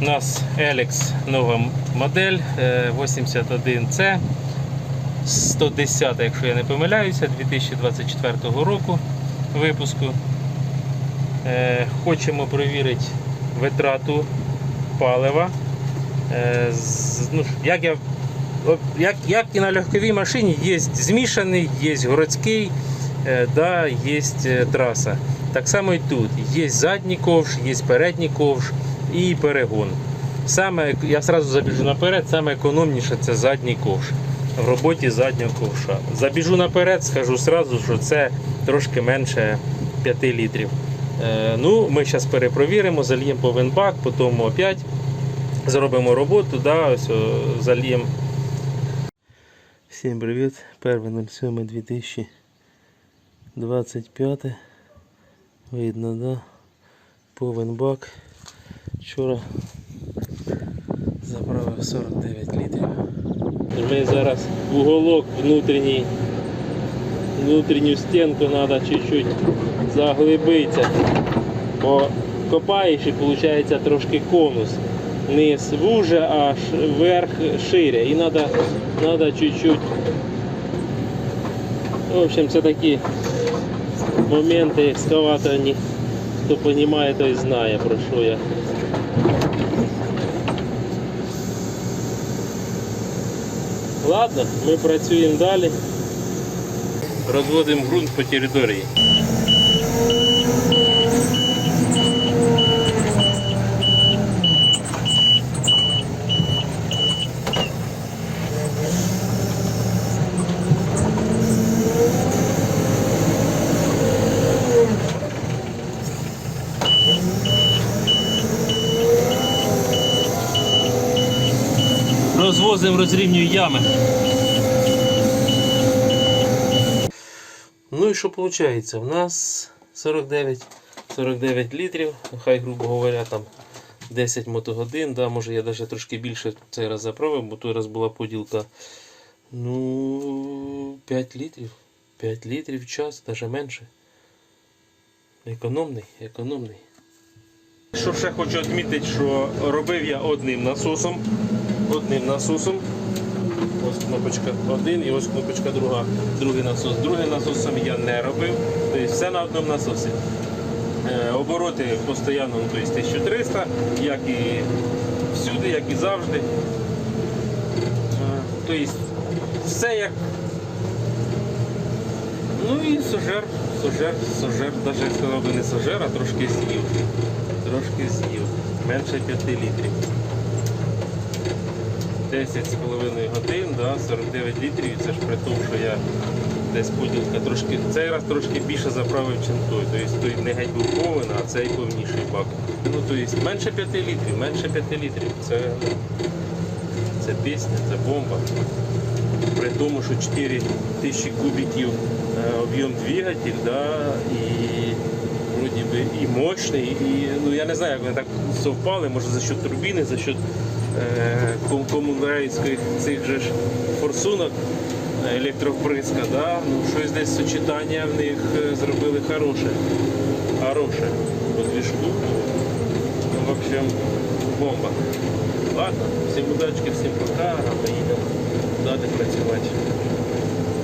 У нас Elix нова модель е, 81C 110, якщо я не помиляюся, 2024 року випуску. Е, Хочемо перевірити витрату палива. Е, ну, як, я, як, як і на легковій машині, є змішаний, є городський, е, да, є е, траса. Так само і тут. Є задній ковш, є передній ковш і перегон. Саме, я одразу забіжу наперед, саме економніше це задній ковш в роботі заднього ковша. Забіжу наперед, скажу одразу, що це трошки менше 5 літрів. Е, ну, Ми зараз перепровіримо, зальємо повен бак, потім опять зробимо роботу, да, ось зальємо. Всім привіт! 1.07.2025. Видно, да? Повен бак. Вчора заправив 49 літрів. Ми зараз уголок внутрішній, внутрішню стінку треба чуть-чуть заглибитися. Бо копаєш і виходить трошки конус. Низ вуже, а ш- верх шире. І треба чуть-чуть. В общем, це такі моменти екскаваторні. Хто розуміє, той знає про що я. Ладно, ми працюємо далі. Розводимо ґрунт по території. Розвозимо, розрівнюємо ями. Ну і що виходить? У нас 49, 49 літрів, хай, грубо говоря, там 10 мотогодин, да, може я навіть трошки більше цей раз заправив, бо той раз була поділка. Ну, 5 літрів. 5 літрів в час, навіть менше. Економний, економний. Що ще хочу відмітити, що робив я одним насосом. Одним насосом. Ось кнопочка один і ось кнопочка друга. Другий насос. Другим насосом я не робив. Тобто все на одному насосі. Е, Обороти постійно ну, тобто 1300, як і всюди, як і завжди. Тобто все як. Ну і сожер, сожер, сожер, навіть сказав би не сожер, а трошки з'їв. Трошки з'їв. Менше 5 літрів. 10,5 годин, да, 49 літрів, це ж при тому, що я десь поділка трошки, цей раз трошки більше заправив, чим той. Тобто той не геть був повен, а цей повніший бак. Ну, тобто менше 5 літрів, менше 5 літрів. Це, це пісня, це бомба. При тому, що 4 тисячі кубиків е, об'єм двигатель, да, і вроді би і мощний, і ну я не знаю, як вони так совпали, може за счет турбіни, за счет е, комунальських цих же ж форсунок е, електровпрыска, да? ну, щось десь сочетання в них е, зробили хороше. Хороше по движку. Ну, в общем, бомба. Ладно, всім удачки, всім пока, а поїдемо далі працювати.